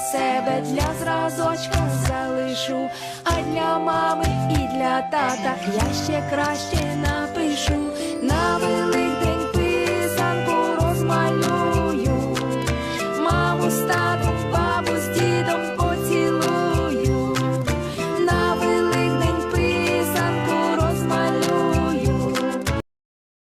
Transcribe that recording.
Себе, для зразочка залишу, а для мами і для тата я ще краще напишу.